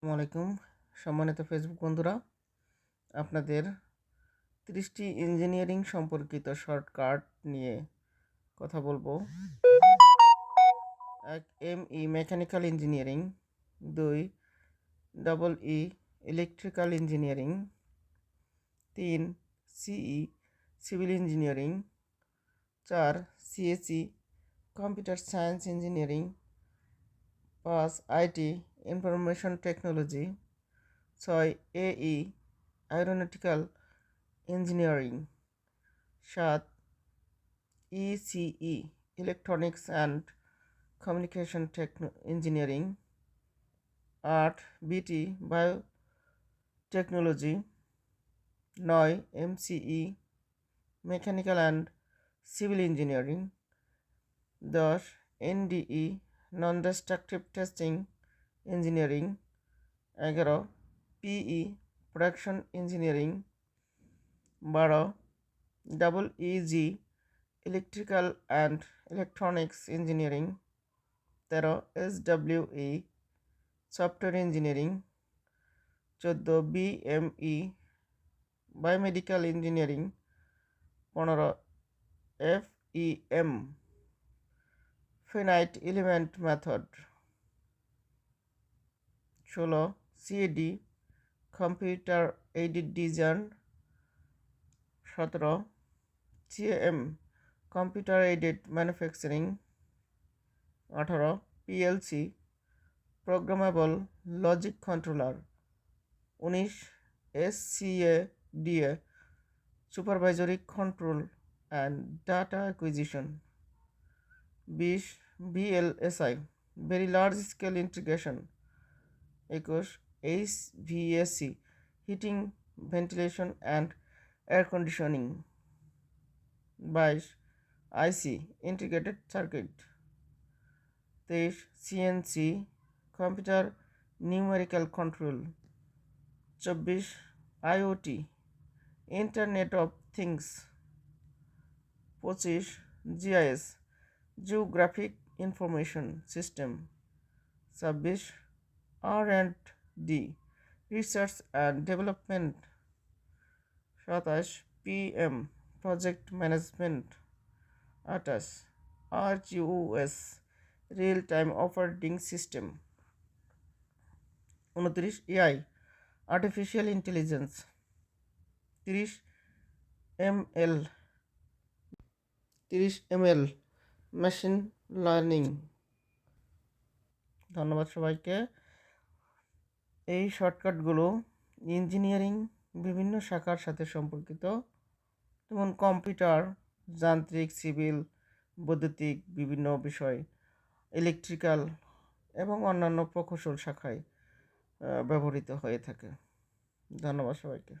আসসালামু আলাইকুম। সম্মানিত ফেসবুক বন্ধুরা, আপনাদের তিরিশটি ইঞ্জিনিয়ারিং সম্পর্কিত শর্টকাট নিয়ে কথা বলব। এক এম ই মেকানিক্যাল ইঞ্জিনিয়ারিং, দুই ডবল ই ইলেকট্রিক্যাল ইঞ্জিনিয়ারিং, তিন সিই সিভিল ইঞ্জিনিয়ারিং, চার সিএসি কম্পিউটার সায়েন্স ইঞ্জিনিয়ারিং, পাঁচ আইটি ইনফরমেশন টেকনোলজি, ছয় এই অ্যারোনটিক্যাল ইঞ্জিনিয়ারিং সাত ECE electronics and communication techno engineering আট বিটি বায়ো টেকনোলজি নয় MCE mechanical and civil engineering দশ NDE non destructive testing engineering, এগারো PE production engineering বারো double E electrical and electronics engineering তেরো S W E software engineering চোদ্দ BME biomedical engineering পনেরো F E M finite element method ষোলো CAD computer aided design সতেরো CM computer aided manufacturing আঠারো PLC programmable logic controller উনিশ SCADA supervisory control and data acquisition বিশ VLSI very large scale integration একুশ HVAC heating, ventilation and air conditioning. বাইশ IC, integrated circuit. তেইশ CNC, computer numerical control. চব্বিশ IoT, internet of things. পঁচিশ GIS, geographic information system. ছাব্বিশ R and D research and development সাতাশ PM project management আঠাশ RTOS real time operating system উনত্রিশ AI artificial intelligence তিরিশ M L তিরিশ M এল machine learning ধন্যবাদ সবাইকে। এই শর্টকাটগুলো ইঞ্জিনিয়ারিং বিভিন্ন শাখার সাথে সম্পর্কিত, যেমন কম্পিউটার, যান্ত্রিক, সিভিল, বৈদ্যুতিক বিভিন্ন বিষয়, ইলেকট্রিক্যাল এবং অন্যান্য প্রকৌশল শাখায় ব্যবহৃত হয়ে থাকে। ধন্যবাদ সবাইকে।